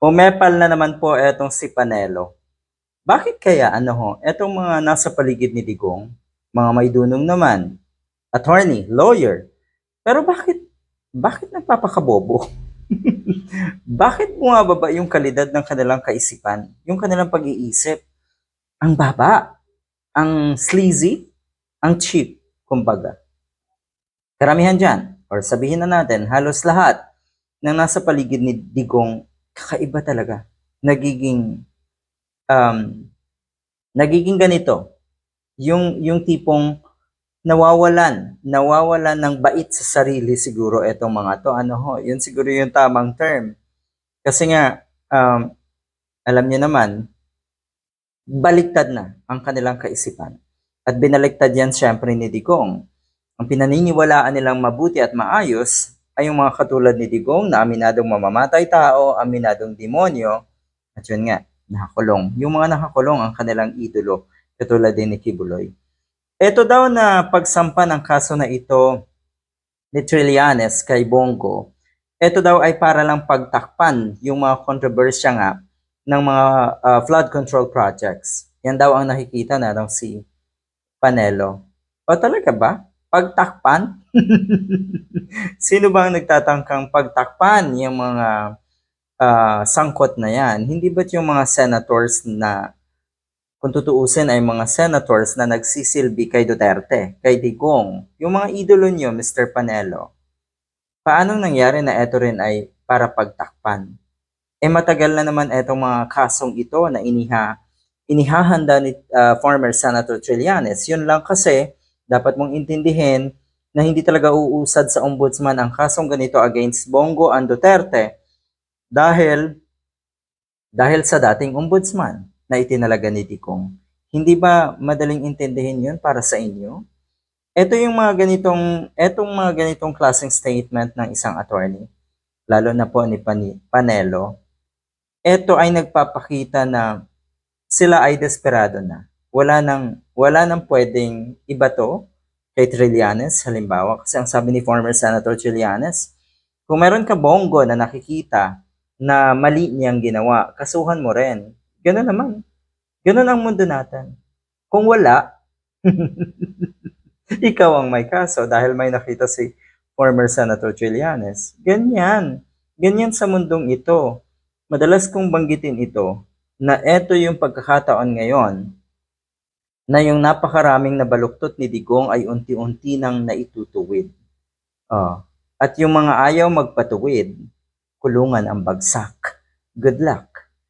Umepal na naman po etong si Panelo. Bakit kaya ano ho, etong mga nasa paligid ni Digong, mga may dunong naman, attorney, lawyer, pero bakit, bakit nagpapakabobo? bakit bumababa yung kalidad ng kanilang kaisipan, yung kanilang pag-iisip? Ang baba, ang sleazy, ang cheap, kumbaga. Karamihan dyan, or sabihin na natin, halos lahat ng nasa paligid ni Digong, kakaiba talaga. Nagiging, um, nagiging ganito. Yung, yung tipong nawawalan, nawawalan ng bait sa sarili siguro etong mga to. Ano ho, yun siguro yung tamang term. Kasi nga, um, alam niyo naman, baliktad na ang kanilang kaisipan. At binaliktad yan syempre ni Digong. Ang pinaniniwalaan nilang mabuti at maayos ay yung mga katulad ni Digong na aminadong mamamatay tao, aminadong demonyo, at yun nga, nakakulong. Yung mga nakakulong ang kanilang idolo, katulad din ni Kibuloy. Ito daw na pagsampa ng kaso na ito ni Trillanes kay Bongo, ito daw ay para lang pagtakpan yung mga kontrobersya nga ng mga uh, flood control projects. Yan daw ang nakikita na daw si Panelo. O talaga ba? Pagtakpan? Sino ba ang nagtatangkang pagtakpan yung mga uh, sangkot na yan? Hindi ba't yung mga senators na kung tutuusin ay mga senators na nagsisilbi kay Duterte, kay Digong, yung mga idolo niyo, Mr. Panelo, paano nangyari na ito rin ay para pagtakpan? Eh matagal na naman itong mga kasong ito na iniha, inihahanda ni uh, former Senator Trillanes. Yun lang kasi, dapat mong intindihin na hindi talaga uusad sa ombudsman ang kasong ganito against Bongo and Duterte dahil dahil sa dating ombudsman na itinalaga ni Digong. Hindi ba madaling intindihin yun para sa inyo? Ito yung mga ganitong, etong mga ganitong klaseng statement ng isang attorney, lalo na po ni Panelo. Ito ay nagpapakita na sila ay desperado na. Wala nang, wala nang pwedeng iba to kay Trillanes, halimbawa, kasi ang sabi ni former Senator Trillanes, kung meron ka bongo na nakikita na mali niyang ginawa, kasuhan mo rin. Ganun naman. Ganun ang mundo natin. Kung wala, ikaw ang may kaso dahil may nakita si former Senator Trillanes. Ganyan. Ganyan sa mundong ito. Madalas kong banggitin ito na ito yung pagkakataon ngayon na yung napakaraming nabaluktot ni Digong ay unti-unti nang naitutuwid. Oh. At yung mga ayaw magpatuwid, kulungan ang bagsak. Good luck.